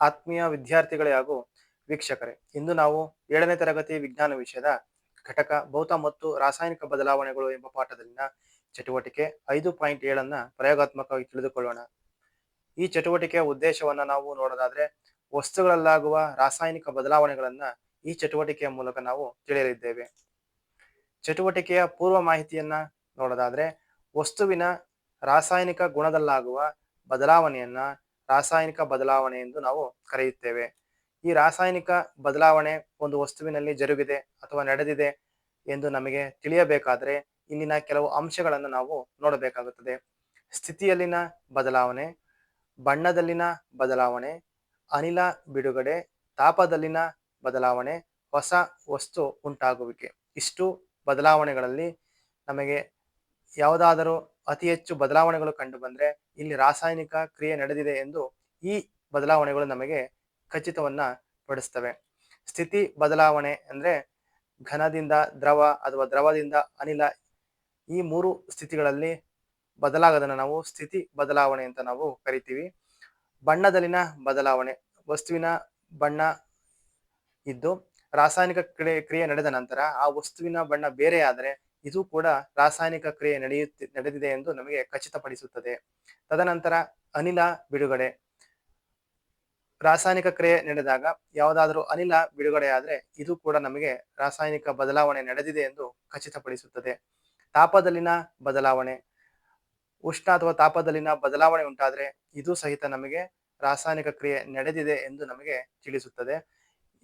ಆತ್ಮೀಯ ವಿದ್ಯಾರ್ಥಿಗಳೇ ಹಾಗೂ ವೀಕ್ಷಕರೇ, ಇಂದು ನಾವು ಏಳನೇ ತರಗತಿ ವಿಜ್ಞಾನ ವಿಷಯದ ಘಟಕ ಭೌತ ಮತ್ತು ರಾಸಾಯನಿಕ ಬದಲಾವಣೆಗಳು ಎಂಬ ಪಾಠದಲ್ಲಿನ ಚಟುವಟಿಕೆ ಐದು ಪಾಯಿಂಟ್ ಏಳನ್ನ ಪ್ರಯೋಗಾತ್ಮಕವಾಗಿ ತಿಳಿದುಕೊಳ್ಳೋಣ. ಈ ಚಟುವಟಿಕೆಯ ಉದ್ದೇಶವನ್ನ ನಾವು ನೋಡೋದಾದ್ರೆ, ವಸ್ತುಗಳಲ್ಲಾಗುವ ರಾಸಾಯನಿಕ ಬದಲಾವಣೆಗಳನ್ನ ಈ ಚಟುವಟಿಕೆಯ ಮೂಲಕ ನಾವು ತಿಳಿಯಲಿದ್ದೇವೆ. ಚಟುವಟಿಕೆಯ ಪೂರ್ವ ಮಾಹಿತಿಯನ್ನ ನೋಡೋದಾದ್ರೆ, ವಸ್ತುವಿನ ರಾಸಾಯನಿಕ ಗುಣದಲ್ಲಾಗುವ ಬದಲಾವಣೆಯನ್ನ ರಾಸಾಯನಿಕ ಬದಲಾವಣೆ ಎಂದು ನಾವು ಕರೆಯುತ್ತೇವೆ. ಈ ರಾಸಾಯನಿಕ ಬದಲಾವಣೆ ಒಂದು ವಸ್ತುವಿನಲ್ಲಿ ಜರುಗಿದೆ ಅಥವಾ ನಡೆದಿದೆ ಎಂದು ನಮಗೆ ತಿಳಿಯಬೇಕಾದರೆ ಇಲ್ಲಿನ ಕೆಲವು ಅಂಶಗಳನ್ನು ನಾವು ನೋಡಬೇಕಾಗುತ್ತದೆ. ಸ್ಥಿತಿಯಲ್ಲಿನ ಬದಲಾವಣೆ, ಬಣ್ಣದಲ್ಲಿನ ಬದಲಾವಣೆ, ಅನಿಲ ಬಿಡುಗಡೆ, ತಾಪದಲ್ಲಿನ ಬದಲಾವಣೆ, ಹೊಸ ವಸ್ತು ಉಂಟಾಗುವಿಕೆ. ಇಷ್ಟು ಬದಲಾವಣೆಗಳಲ್ಲಿ ನಮಗೆ ಯಾವುದಾದರೂ ಅತಿ ಹೆಚ್ಚು ಬದಲಾವಣೆಗಳು ಕಂಡು ಬಂದ್ರೆ ಇಲ್ಲಿ ರಾಸಾಯನಿಕ ಕ್ರಿಯೆ ನಡೆದಿದೆ ಎಂದು ಈ ಬದಲಾವಣೆಗಳು ನಮಗೆ ಖಚಿತವನ್ನ ಪಡಿಸ್ತವೆ. ಸ್ಥಿತಿ ಬದಲಾವಣೆ ಅಂದ್ರೆ ಘನದಿಂದ ದ್ರವ ಅಥವಾ ದ್ರವದಿಂದ ಅನಿಲ ಈ ಮೂರು ಸ್ಥಿತಿಗಳಲ್ಲಿ ಬದಲಾಗದನ್ನು ನಾವು ಸ್ಥಿತಿ ಬದಲಾವಣೆ ಅಂತ ನಾವು ಕರಿತೀವಿ. ಬಣ್ಣದಲ್ಲಿನ ಬದಲಾವಣೆ, ವಸ್ತುವಿನ ಬಣ್ಣ ಇದ್ದು ರಾಸಾಯನಿಕ ಕ್ರಿಯೆ ಕ್ರಿಯೆ ನಡೆದ ನಂತರ ಆ ವಸ್ತುವಿನ ಬಣ್ಣ ಬೇರೆ ಆದರೆ ಇದು ಕೂಡ ರಾಸಾಯನಿಕ ಕ್ರಿಯೆ ನಡೆಯುತ್ತಿ, ನಡೆದಿದೆ ಎಂದು ನಮಗೆ ಖಚಿತಪಡಿಸುತ್ತದೆ. ತದನಂತರ ಅನಿಲ ಬಿಡುಗಡೆ. ರಾಸಾಯನಿಕ ಕ್ರಿಯೆ ನಡೆದಾಗ ಯಾವುದಾದರೂ ಅನಿಲ ಬಿಡುಗಡೆ ಆದರೆ ಇದು ಕೂಡ ನಮಗೆ ರಾಸಾಯನಿಕ ಬದಲಾವಣೆ ನಡೆದಿದೆ ಎಂದು ಖಚಿತಪಡಿಸುತ್ತದೆ. ತಾಪದಲ್ಲಿನ ಬದಲಾವಣೆ. ಉಷ್ಣ ಅಥವಾ ತಾಪದಲ್ಲಿನ ಬದಲಾವಣೆ ಉಂಟಾದರೆ ಇದು ಸಹಿತ ನಮಗೆ ರಾಸಾಯನಿಕ ಕ್ರಿಯೆ ನಡೆದಿದೆ ಎಂದು ನಮಗೆ ತಿಳಿಸುತ್ತದೆ.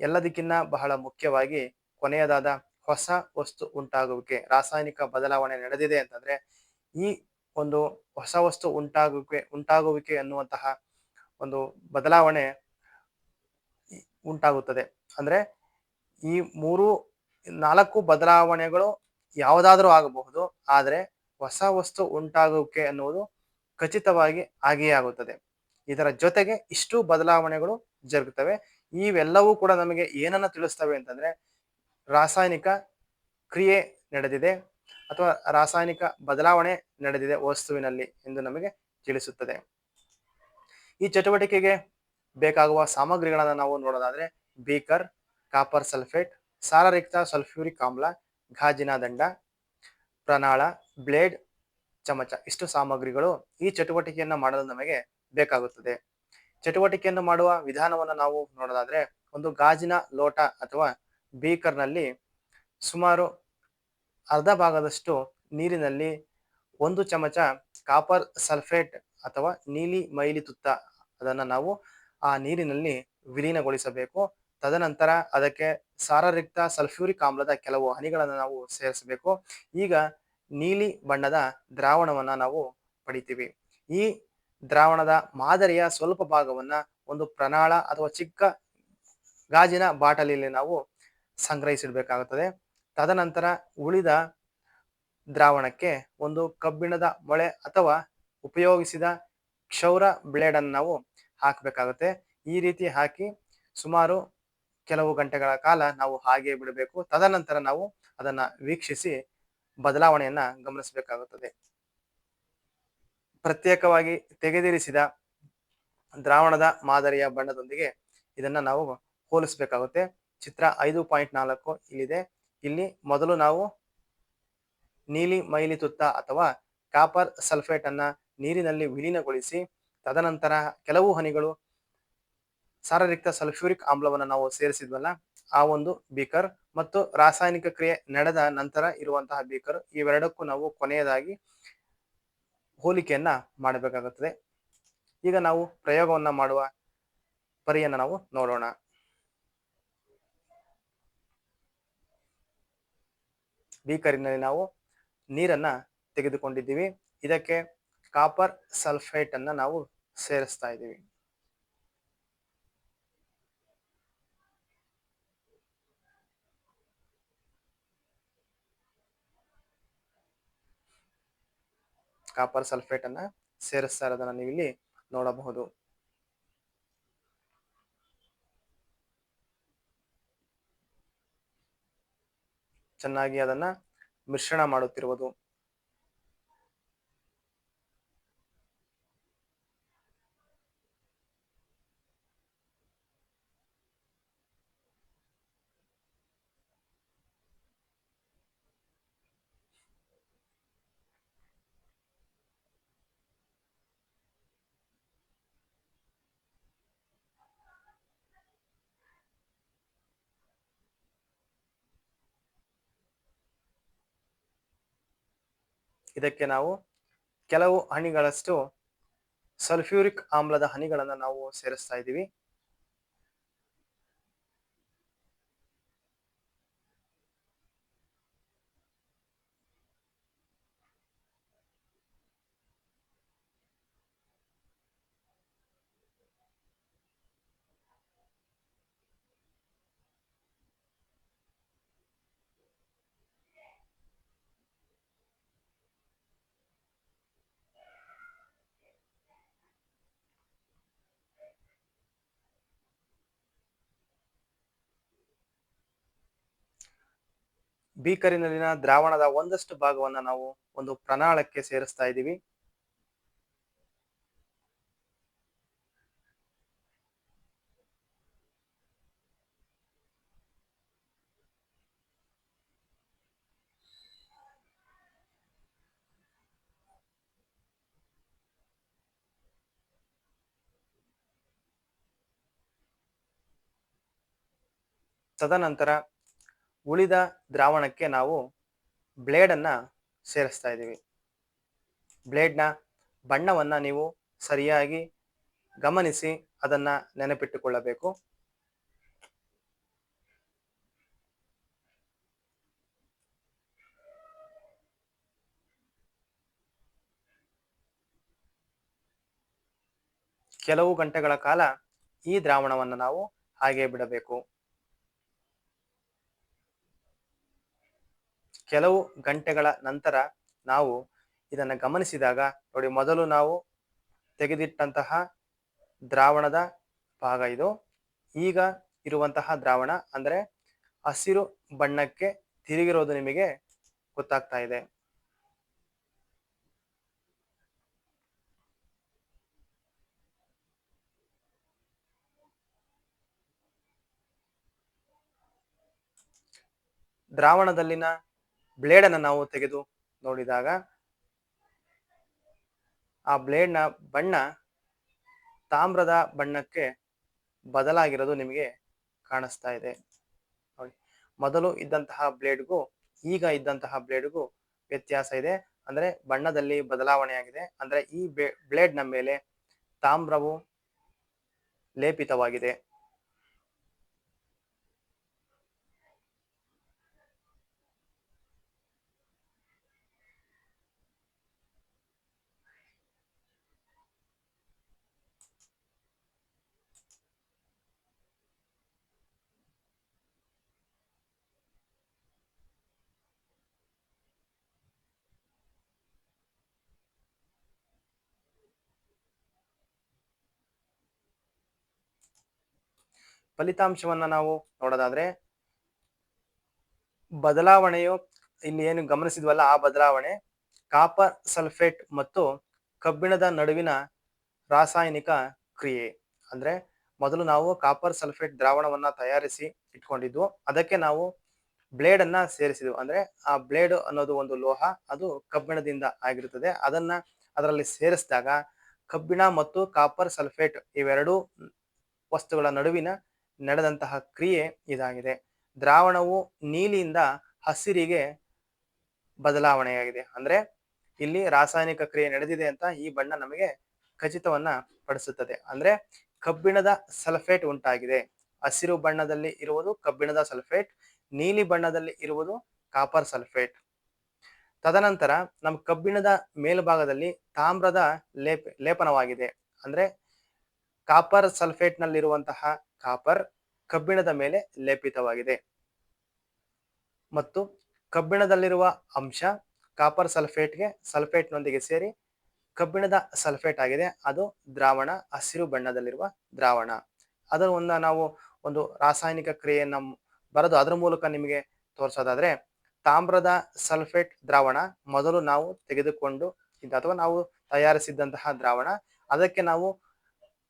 ಎಲ್ಲದಕ್ಕಿನ್ನ ಬಹಳ ಮುಖ್ಯವಾಗಿ ಕೊನೆಯದಾದ ಹೊಸ ವಸ್ತು ಉಂಟಾಗುವಿಕೆ, ರಾಸಾಯನಿಕ ಬದಲಾವಣೆ ನಡೆದಿದೆ ಅಂತಂದ್ರೆ, ಈ ಒಂದು ಹೊಸ ವಸ್ತು ಉಂಟಾಗುವಿಕೆ ಉಂಟಾಗುವಿಕೆ ಅನ್ನುವಂತಹ ಒಂದು ಬದಲಾವಣೆ ಉಂಟಾಗುತ್ತದೆ. ಅಂದ್ರೆ ಈ ಮೂರು, ನಾಲ್ಕು ಬದಲಾವಣೆಗಳು ಯಾವುದಾದ್ರೂ ಆಗಬಹುದು, ಆದರೆ ಹೊಸ ವಸ್ತು ಉಂಟಾಗುವಿಕೆ ಅನ್ನುವುದು ಖಚಿತವಾಗಿ ಆಗಿಯೇ ಆಗುತ್ತದೆ. ಇದರ ಜೊತೆಗೆ ಇಷ್ಟು ಬದಲಾವಣೆಗಳು ಜರುಗುತ್ತವೆ. ಇವೆಲ್ಲವೂ ಕೂಡ ನಮಗೆ ಏನನ್ನ ತಿಳಿಸ್ತವೆ ಅಂತಂದ್ರೆ ರಾಸಾಯನಿಕ ಕ್ರಿಯೆ ನಡೆದಿದೆ ಅಥವಾ ರಾಸಾಯನಿಕ ಬದಲಾವಣೆ ನಡೆದಿದೆ ವಸ್ತುವಿನಲ್ಲಿ ಎಂದು ನಮಗೆ ತಿಳಿಸುತ್ತದೆ. ಈ ಚಟುವಟಿಕೆಗೆ ಬೇಕಾಗುವ ಸಾಮಗ್ರಿಗಳನ್ನು ನಾವು ನೋಡೋದಾದ್ರೆ ಬೀಕರ್, ಕಾಪರ್ ಸಲ್ಫೇಟ್, ಸಾರರಿಕ್ತ ಸಲ್ಫ್ಯೂರಿಕ್ ಆಮ್ಲ, ಗಾಜಿನ ದಂಡ ಪ್ರನಾಳ ಬ್ಲೇಡ್, ಚಮಚ ಇಷ್ಟು ಸಾಮಗ್ರಿಗಳು ಈ ಚಟುವಟಿಕೆಯನ್ನು ಮಾಡಲು ನಮಗೆ ಬೇಕಾಗುತ್ತದೆ. ಚಟುವಟಿಕೆಯನ್ನು ಮಾಡುವ ವಿಧಾನವನ್ನು ನಾವು ನೋಡೋದಾದ್ರೆ ಒಂದು ಗಾಜಿನ ಲೋಟ ಅಥವಾ ಬೀಕರ್ನಲ್ಲಿ ಸುಮಾರು ಅರ್ಧ ಭಾಗದಷ್ಟು ನೀರಿನಲ್ಲಿ ಒಂದು ಚಮಚ ಕಾಪರ್ ಸಲ್ಫೇಟ್ ಅಥವಾ ನೀಲಿ ಮೈಲಿ ತುತ್ತ ಅದನ್ನು ನಾವು ಆ ನೀರಿನಲ್ಲಿ ವಿಲೀನಗೊಳಿಸಬೇಕು. ತದನಂತರ ಅದಕ್ಕೆ ಸಾರರಿಕ್ತ ಸಲ್ಫ್ಯೂರಿಕ್ ಆಮ್ಲದ ಕೆಲವು ಹನಿಗಳನ್ನು ನಾವು ಸೇರಿಸಬೇಕು. ಈಗ ನೀಲಿ ಬಣ್ಣದ ದ್ರಾವಣವನ್ನು ನಾವು ಪಡಿತೀವಿ. ಈ ದ್ರಾವಣದ ಮಾದರಿಯ ಸ್ವಲ್ಪ ಭಾಗವನ್ನು ಒಂದು ಪ್ರಣಾಳ ಅಥವಾ ಚಿಕ್ಕ ಗಾಜಿನ ಬಾಟಲಿಯಲ್ಲಿ ನಾವು ಸಂಗ್ರಹಿಸಿಡ್ಬೇಕಾಗುತ್ತದೆ. ತದನಂತರ ಉಳಿದ ದ್ರಾವಣಕ್ಕೆ ಒಂದು ಕಬ್ಬಿಣದ ಮೊಳೆ ಅಥವಾ ಉಪಯೋಗಿಸಿದ ಕ್ಷೌರ ಬ್ಲೇಡ್ ಅನ್ನು ನಾವು ಹಾಕಬೇಕಾಗುತ್ತೆ. ಈ ರೀತಿ ಹಾಕಿ ಸುಮಾರು ಕೆಲವು ಗಂಟೆಗಳ ಕಾಲ ನಾವು ಹಾಗೆ ಬಿಡಬೇಕು. ತದನಂತರ ನಾವು ಅದನ್ನ ವೀಕ್ಷಿಸಿ ಬದಲಾವಣೆಯನ್ನು ಗಮನಿಸಬೇಕಾಗುತ್ತದೆ. ಪ್ರತ್ಯೇಕವಾಗಿ ತೆಗೆದಿರಿಸಿದ ದ್ರಾವಣದ ಮಾದರಿಯ ಬಣ್ಣದೊಂದಿಗೆ ಇದನ್ನು ನಾವು ಹೋಲಿಸಬೇಕಾಗುತ್ತೆ. ಚಿತ್ರ ಐದು ಪಾಯಿಂಟ್ ನಾಲ್ಕು ಇಲ್ಲಿದೆ. ಇಲ್ಲಿ ಮೊದಲು ನಾವು ನೀಲಿ ಮೈಲಿ ತುತ್ತ ಅಥವಾ ಕಾಪರ್ ಸಲ್ಫೇಟ್ ಅನ್ನ ನೀರಿನಲ್ಲಿ ವಿಲೀನಗೊಳಿಸಿ, ತದನಂತರ ಕೆಲವು ಹನಿಗಳು ಸಾರರಿಕ್ತ ಸಲ್ಫ್ಯೂರಿಕ್ ಆಮ್ಲವನ್ನು ನಾವು ಸೇರಿಸಿದ್ವಲ್ಲ, ಆ ಒಂದು ಬೀಕರ್ ಮತ್ತು ರಾಸಾಯನಿಕ ಕ್ರಿಯೆ ನಡೆದ ನಂತರ ಇರುವಂತಹ ಬೀಕರ್, ಇವೆರಡಕ್ಕೂ ನಾವು ಕೊನೆಯದಾಗಿ ಹೋಲಿಕೆಯನ್ನ ಮಾಡಬೇಕಾಗುತ್ತದೆ. ಈಗ ನಾವು ಪ್ರಯೋಗವನ್ನ ಮಾಡುವ ಪರಿಯನ್ನು ನಾವು ನೋಡೋಣ. ಬೀಕರಿನಲ್ಲಿ ನಾವು ನೀರನ್ನ ತೆಗೆದುಕೊಂಡಿದ್ದೀವಿ. ಇದಕ್ಕೆ ಕಾಪರ್ ಸಲ್ಫೇಟ್ ಅನ್ನ ನಾವು ಸೇರಿಸ್ತಾ ಇದ್ದೀವಿ. ಕಾಪರ್ ಸಲ್ಫೇಟ್ ಅನ್ನ ಸೇರಿಸ್ತಾ ಇರೋದನ್ನ ನೀವು ಇಲ್ಲಿ ನೋಡಬಹುದು. ಚೆನ್ನಾಗಿ ಅದನ್ನ ಮಿಶ್ರಣ ಮಾಡುತ್ತಿರುವುದು. ಇದಕ್ಕೆ ನಾವು ಕೆಲವು ಹನಿಗಳಷ್ಟು ಸಲ್ಫ್ಯೂರಿಕ್ ಆಮ್ಲದ ಹನಿಗಳನ್ನು ನಾವು ಸೇರಿಸ್ತಾ ಇದ್ದೀವಿ. ಬೀಕರಿನಲ್ಲಿನ ದ್ರಾವಣದ ಒಂದಷ್ಟು ಭಾಗವನ್ನ ನಾವು ಒಂದು ಪ್ರಣಾಳಕ್ಕೆ ಸೇರಿಸ್ತಾ ಇದ್ದೀವಿ. ತದನಂತರ ಉಳಿದ ದ್ರಾವಣಕ್ಕೆ ನಾವು ಬ್ಲೇಡನ್ನು ಸೇರಿಸ್ತಾ ಇದ್ದೀವಿ. ಬ್ಲೇಡ್ನ ಬಣ್ಣವನ್ನು ನೀವು ಸರಿಯಾಗಿ ಗಮನಿಸಿ ಅದನ್ನ ನೆನಪಿಟ್ಟುಕೊಳ್ಳಬೇಕು. ಕೆಲವು ಗಂಟೆಗಳ ಕಾಲ ಈ ದ್ರಾವಣವನ್ನು ನಾವು ಹಾಗೆ ಬಿಡಬೇಕು. ಕೆಲವು ಗಂಟೆಗಳ ನಂತರ ನಾವು ಇದನ್ನು ಗಮನಿಸಿದಾಗ ನೋಡಿ ಮೊದಲು ನಾವು ತೆಗೆದಿಟ್ಟಂತಹ ದ್ರಾವಣದ ಭಾಗ ಇದು. ಈಗ ಇರುವಂತಹ ದ್ರಾವಣ ಅಂದರೆ ಹಸಿರು ಬಣ್ಣಕ್ಕೆ ತಿರುಗಿರೋದು ನಿಮಗೆ ಗೊತ್ತಾಗ್ತಾ ಇದೆ. ದ್ರಾವಣದಲ್ಲಿನ ಬ್ಲೇಡನ್ನು ನಾವು ತೆಗೆದು ನೋಡಿದಾಗ ಆ ಬ್ಲೇಡ್ನ ಬಣ್ಣ ತಾಮ್ರದ ಬಣ್ಣಕ್ಕೆ ಬದಲಾಗಿರೋದು ನಿಮಗೆ ಕಾಣಿಸ್ತಾ ಇದೆ. ನೋಡಿ, ಮೊದಲು ಇದ್ದಂತಹ ಬ್ಲೇಡ್ಗೂ ಈಗ ಇದ್ದಂತಹ ಬ್ಲೇಡ್ಗೂ ವ್ಯತ್ಯಾಸ ಇದೆ. ಅಂದ್ರೆ ಬಣ್ಣದಲ್ಲಿ ಬದಲಾವಣೆಯಾಗಿದೆ ಅಂದ್ರೆ ಈ ಬ್ಲೇಡ್ನ ಮೇಲೆ ತಾಮ್ರವು ಲೇಪಿತವಾಗಿದೆ. ಫಲಿತಾಂಶವನ್ನ ನಾವು ನೋಡೋದಾದ್ರೆ ಬದಲಾವಣೆಯು ಇಲ್ಲಿ ಏನು ಗಮನಿಸಿದ್ವಲ್ಲ, ಆ ಬದಲಾವಣೆ ಕಾಪರ್ ಸಲ್ಫೇಟ್ ಮತ್ತು ಕಬ್ಬಿಣದ ನಡುವಿನ ರಾಸಾಯನಿಕ ಕ್ರಿಯೆ. ಅಂದ್ರೆ ಮೊದಲು ನಾವು ಕಾಪರ್ ಸಲ್ಫೇಟ್ ದ್ರಾವಣವನ್ನ ತಯಾರಿಸಿ ಇಟ್ಕೊಂಡಿದ್ವು. ಅದಕ್ಕೆ ನಾವು ಬ್ಲೇಡ್ ಅನ್ನ ಸೇರಿಸಿದ್ವು. ಅಂದ್ರೆ ಆ ಬ್ಲೇಡ್ ಅನ್ನೋದು ಒಂದು ಲೋಹ, ಅದು ಕಬ್ಬಿಣದಿಂದ ಆಗಿರುತ್ತದೆ ಅದನ್ನ ಅದರಲ್ಲಿ ಸೇರಿಸಿದಾಗ ಕಬ್ಬಿಣ ಮತ್ತು ಕಾಪರ್ ಸಲ್ಫೇಟ್ ಇವೆರಡೂ ವಸ್ತುಗಳ ನಡುವಿನ ನಡೆದಂತಹ ಕ್ರಿಯೆ ಇದಾಗಿದೆ. ದ್ರಾವಣವು ನೀಲಿಯಿಂದ ಹಸಿರಿಗೆ ಬದಲಾವಣೆಯಾಗಿದೆ. ಅಂದ್ರೆ ಇಲ್ಲಿ ರಾಸಾಯನಿಕ ಕ್ರಿಯೆ ನಡೆದಿದೆ ಅಂತ ಈ ಬಣ್ಣ ನಮಗೆ ಖಚಿತವನ್ನ ಪಡಿಸುತ್ತದೆ. ಅಂದ್ರೆ ಕಬ್ಬಿಣದ ಸಲ್ಫೇಟ್ ಉಂಟಾಗಿದೆ. ಹಸಿರು ಬಣ್ಣದಲ್ಲಿ ಇರುವುದು ಕಬ್ಬಿಣದ ಸಲ್ಫೇಟ್, ನೀಲಿ ಬಣ್ಣದಲ್ಲಿ ಇರುವುದು ಕಾಪರ್ ಸಲ್ಫೇಟ್. ತದನಂತರ ನಮ್ಮ ಕಬ್ಬಿಣದ ಮೇಲ್ಭಾಗದಲ್ಲಿ ತಾಮ್ರದ ಲೇಪ, ಲೇಪನವಾಗಿದೆ. ಅಂದ್ರೆ ಕಾಪರ್ ಸಲ್ಫೇಟ್ ನಲ್ಲಿರುವಂತಹ ಕಾಪರ್ ಕಬ್ಬಿಣದ ಮೇಲೆ ಲೇಪಿತವಾಗಿದೆ. ಮತ್ತು ಕಬ್ಬಿಣದಲ್ಲಿರುವ ಅಂಶ ಕಾಪರ್ ಸಲ್ಫೇಟ್ಗೆ ಸಲ್ಫೇಟ್ನೊಂದಿಗೆ ಸೇರಿ ಕಬ್ಬಿಣದ ಸಲ್ಫೇಟ್ ಆಗಿದೆ. ಅದು ದ್ರಾವಣ, ಹಸಿರು ಬಣ್ಣದಲ್ಲಿರುವ ದ್ರಾವಣ. ಅದರ ಒಂದು ನಾವು ಒಂದು ರಾಸಾಯನಿಕ ಕ್ರಿಯೆಯನ್ನು ಬರೆದು ಅದರ ಮೂಲಕ ನಿಮಗೆ ತೋರಿಸೋದಾದ್ರೆ, ತಾಮ್ರದ ಸಲ್ಫೇಟ್ ದ್ರಾವಣ ಮೊದಲು ನಾವು ತೆಗೆದುಕೊಂಡು ಇದ್ದ ಅಥವಾ ನಾವು ತಯಾರಿಸಿದ್ದಂತಹ ದ್ರಾವಣ, ಅದಕ್ಕೆ ನಾವು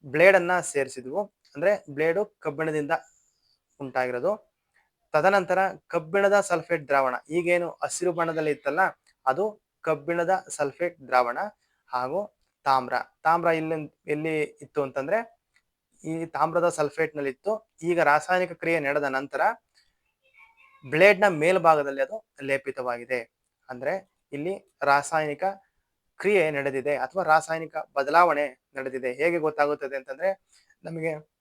ಬ್ಲೇಡ್ ಅನ್ನ ಸೇರಿಸಿದ್ವು. ಅಂದ್ರೆ ಬ್ಲೇಡು ಕಬ್ಬಿಣದಿಂದ ಉಂಟಾಗಿರೋದು. ತದನಂತರ ಕಬ್ಬಿಣದ ಸಲ್ಫೇಟ್ ದ್ರಾವಣ, ಈಗೇನು ಹಸಿರು ಬಣ್ಣದಲ್ಲಿ ಇತ್ತಲ್ಲ, ಅದು ಕಬ್ಬಿಣದ ಸಲ್ಫೇಟ್ ದ್ರಾವಣ ಹಾಗೂ ತಾಮ್ರ. ತಾಮ್ರ ಇಲ್ಲಿ ಎಲ್ಲಿ ಇತ್ತು ಅಂತಂದ್ರೆ, ಈ ತಾಮ್ರದ ಸಲ್ಫೇಟ್ನಲ್ಲಿ ಇತ್ತು. ಈಗ ರಾಸಾಯನಿಕ ಕ್ರಿಯೆ ನಡೆದ ನಂತರ ಬ್ಲೇಡ್ನ ಮೇಲ್ಭಾಗದಲ್ಲಿ ಅದು ಲೇಪಿತವಾಗಿದೆ. ಅಂದ್ರೆ ಇಲ್ಲಿ ರಾಸಾಯನಿಕ ಕ್ರಿಯೆ ನಡೆದಿದೆ ಅಥವಾ ರಾಸಾಯನಿಕ ಬದಲಾವಣೆ ನಡೆದಿದೆ. ಹೇಗೆ ಗೊತ್ತಾಗುತ್ತದೆ ಅಂತಂದ್ರೆ, ನಮಗೆ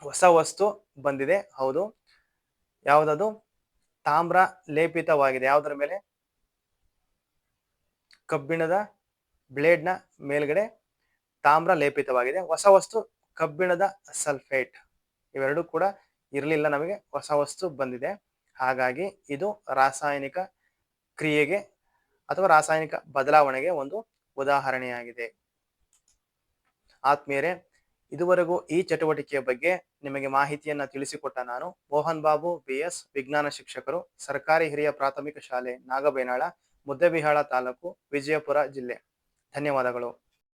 ಹೊಸ ವಸ್ತು ಬಂದಿದೆ, ಹೌದು. ಯಾವುದದು? ತಾಮ್ರ ಲೇಪಿತವಾಗಿದೆ. ಯಾವುದರ ಮೇಲೆ? ಕಬ್ಬಿಣದ ಬ್ಲೇಡ್ನ ಮೇಲ್ಗಡೆ ತಾಮ್ರ ಲೇಪಿತವಾಗಿದೆ. ಹೊಸ ವಸ್ತು ಕಬ್ಬಿಣದ ಸಲ್ಫೇಟ್. ಇವೆರಡೂ ಕೂಡ ಇರಲಿಲ್ಲ ನಮಗೆ. ಹೊಸ ವಸ್ತು ಬಂದಿದೆ. ಹಾಗಾಗಿ ಇದು ರಾಸಾಯನಿಕ ಕ್ರಿಯೆಗೆ ಅಥವಾ ರಾಸಾಯನಿಕ ಬದಲಾವಣೆಗೆ ಒಂದು ಉದಾಹರಣೆಯಾಗಿದೆ. ಆತ್ಮೀಯರೇ ಇದುವರೆಗೂ ಈ ಚಟುವಟಿಕೆಯ ಬಗ್ಗೆ ನಿಮಗೆ ಮಾಹಿತಿಯನ್ನ ತಿಳಿಸಿಕೊಟ್ಟ ನಾನು ಮೋಹನ್ ಬಾಬು, ಬಿಎಸ್ ವಿಜ್ಞಾನ ಶಿಕ್ಷಕರು, ಸರ್ಕಾರಿ ಹಿರಿಯ ಪ್ರಾಥಮಿಕ ಶಾಲೆ ನಾಗಬೇನಾಳ, ಮುದ್ದೆಬಿಹಾಳ ತಾಲೂಕು ವಿಜಯಪುರ ಜಿಲ್ಲೆ. ಧನ್ಯವಾದಗಳು.